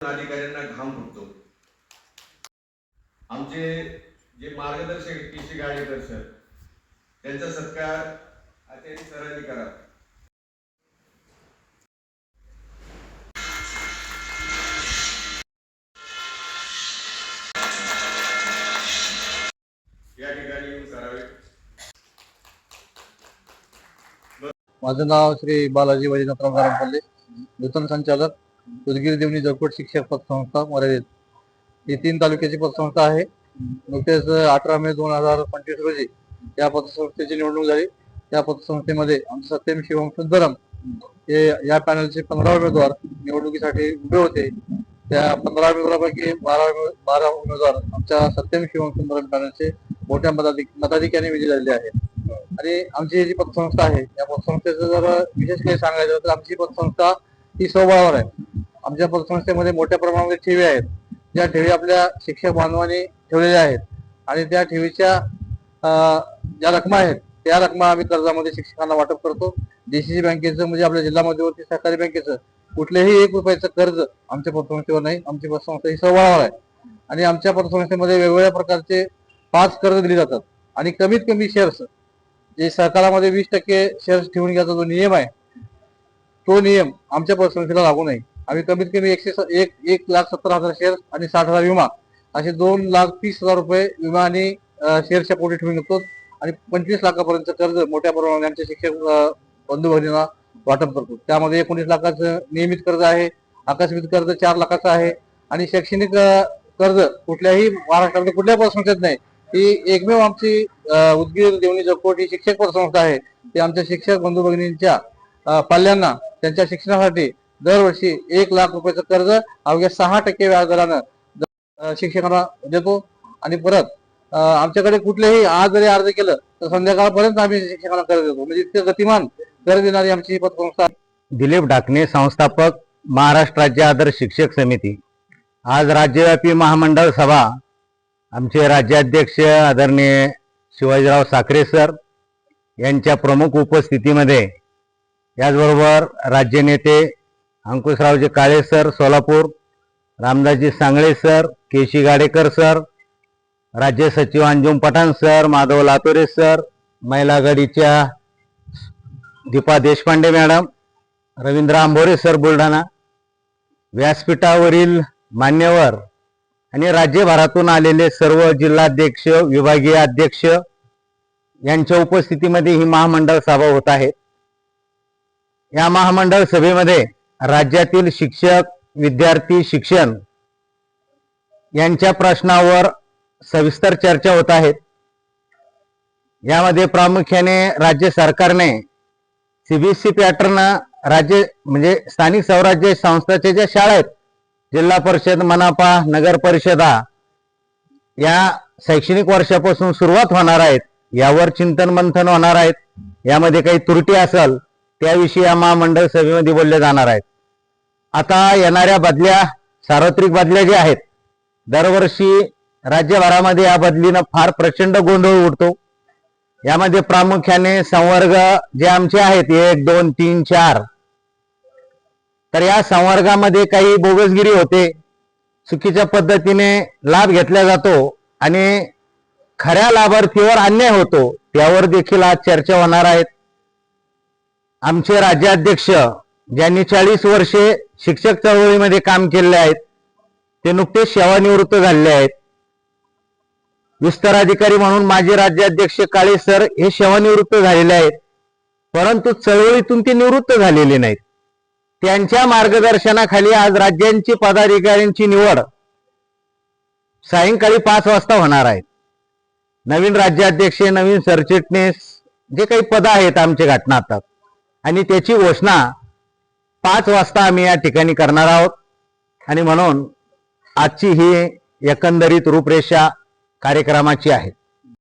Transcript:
अधिकाऱ्यांना घाम फुटतो. आमचे जे मार्गदर्शक आहेत, पी सी गाडेकर सर त्यांचा सत्कार अत्यंत सरांनी करा या ठिकाणी येऊन करावे. माझं नाव श्री बालाजी वैजनाथराव गारंपल्ले नूतन संचालक. उदगीर देवणी जगपट शिक्षक पतसंस्था मर्यादित ही तीन तालुक्याची पतसंस्था आहे. नुकतेच अठरा मे दोन हजार पंचवीस रोजी या पतसंस्थेची निवडणूक झाली. त्या पतसंस्थेमध्ये आमचे सत्यम शिवम सुंदरम हे या पॅनलचे पंधरा उमेदवार निवडणुकीसाठी उभे होते. त्या पंधरा उमेदवारापैकी बारा बारा उमेदवार आमच्या सत्यम शिवम सुंदरम पॅनलचे मोठ्या मताधिक मताधिक्याने विजयी झालेले आहेत. आणि आमची ही जी पतसंस्था आहे या पतसंस्थेचं जर विशेष काही सांगायचं तर आमची पतसंस्था ही स्वबळावर आहे. आमच्या पतसंस्थेमध्ये मोठ्या प्रमाणामध्ये ठेवी आहेत. ज्या ठेवी आपल्या शिक्षक बांधवांनी ठेवलेल्या आहेत. आणि त्या ठेवीच्या ज्या रकमा आहेत त्या रकमा आम्ही कर्जामध्ये शिक्षकांना वाटप करतो. डीसीसी बँकेचं म्हणजे आपल्या जिल्हा मध्यवर्ती सहकारी बँकेचं कुठलेही एक रुपयाचं कर्ज आमच्या पतसंस्थेवर नाही. आमची पतसंस्था ही सहभागावर आहे. आणि आमच्या पतसंस्थेमध्ये वेगवेगळ्या प्रकारचे पाच कर्ज दिली जातात. आणि कमीत कमी शेअर्स जे सरकारामध्ये वीस टक्के शेअर्स ठेवून घ्यायचा जो नियम आहे तो नियम आमच्या पतसंस्थेला लागू नाही. आम्ही कमीत कमी एकशे स- एक एक लाख सत्तर हजार शेअर आणि साठ हजार विमा असे दोन लाख तीस हजार रुपये विमा आणि शेअरच्या शेअर्सच्या पोटी ठेवून घेतो आणि पंचवीस लाखापर्यंत कर्ज मोठ्या प्रमाणात आमच्या शिक्षक बंधू भगिनींना वाटप करतो. त्यामध्ये एकोणीस लाखाचं नियमित कर्ज आहे आकस्मित कर्ज चार लाखाचं आहे आणि शैक्षणिक कर्ज कुठल्याही महाराष्ट्रामध्ये कुठल्या पतसंस्थेत नाही. ही एकमेव आमची उदगीर देवणी जगकोट ही शिक्षक पतसंस्था आहे. ती आमच्या शिक्षक बंधू भगिनींच्या पाल्यांना त्यांच्या शिक्षणासाठी दरवर्षी एक लाख रुपयाचं कर्ज अवघ्या सहा टक्के व्याजदरानं शिक्षकांना देतो. आणि परत आमच्याकडे कुठलेही आज जरी अर्ज केलं तर संध्याकाळपर्यंत आम्ही शिक्षकांना कर्ज देतो. म्हणजे इतकं गतिमान कर्ज देणारी आमची ही पतसंस्था दिलीप ढाकणे संस्थापक महाराष्ट्र राज्य आदर्श शिक्षक समिती. आज राज्यव्यापी महामंडळ सभा. आमचे राज्याध्यक्ष आदरणीय शिवाजीराव साखरे सर यांच्या प्रमुख उपस्थितीमध्ये याचबरोबर राज्य नेते Ankushraoji Kale sir Solapur. Ramdasji Sangle sir Keshi Gadekar sir. राज्य सचिव अंजुम पठाण सर माधव लातोरे सर. महिला आघाडीच्या दीपा देशपांडे मॅडम. रवींद्र आंभोरे सर बुलढाणा. व्यासपीठावरील मान्यवर आणि राज्यभरातून आलेले सर्व जिल्हाध्यक्ष विभागीय अध्यक्ष यांच्या उपस्थितीमध्ये ही महामंडळ सभा होत आहे. या महामंडळ सभेमध्ये राज्यातील शिक्षक विद्यार्थी शिक्षण यांच्या प्रश्नावर सविस्तर चर्चा होत आहेत यामध्ये प्रामुख्याने राज्य सरकारने सीबीएसई पॅटर्न राज्य म्हणजे स्थानिक स्वराज्य संस्थाच्या ज्या शाळा आहेत जिल्हा परिषद मनापा नगर परिषदा या शैक्षणिक वर्षापासून सुरुवात होणार आहेत. यावर चिंतन मंथन होणार आहेत. यामध्ये काही त्रुटी असेल त्याविषयी या महामंडळ सभेमध्ये बोलले जाणार आहेत. आता येणाऱ्या बदल्या सार्वत्रिक बदल्या ज्या आहेत दरवर्षी राज्यभरामध्ये या बदलीनं फार प्रचंड गोंधळ उडतो. यामध्ये प्रामुख्याने संवर्ग जे आमचे आहेत एक दोन तीन चार. तर या संवर्गामध्ये काही बोगसगिरी होते. चुकीच्या पद्धतीने लाभ घेतला जातो आणि खऱ्या लाभार्थीवर अन्याय होतो त्यावर देखील आज चर्चा होणार आहेत. आमचे राज्याध्यक्ष ज्यांनी चाळीस वर्षे शिक्षक चळवळीमध्ये काम केले आहेत ते नुकतेच सेवानिवृत्त झालेले आहेत. विस्तार अधिकारी म्हणून माजी राज्याध्यक्ष काळे सर हे सेवानिवृत्त झालेले आहेत परंतु चळवळीतून ते निवृत्त झालेले नाहीत. त्यांच्या मार्गदर्शनाखाली आज राज्यांची पदाधिकाऱ्यांची निवड सायंकाळी पाच वाजता होणार आहे. नवीन राज्याध्यक्ष नवीन सरचिटणीस जे काही पद आहेत आमचे आता आणि त्याची घोषणा पाच वाजता आम्ही या ठिकाणी करणार आहोत. आणि म्हणून आजची ही एकंदरीत रूपरेषा कार्यक्रमाची आहे.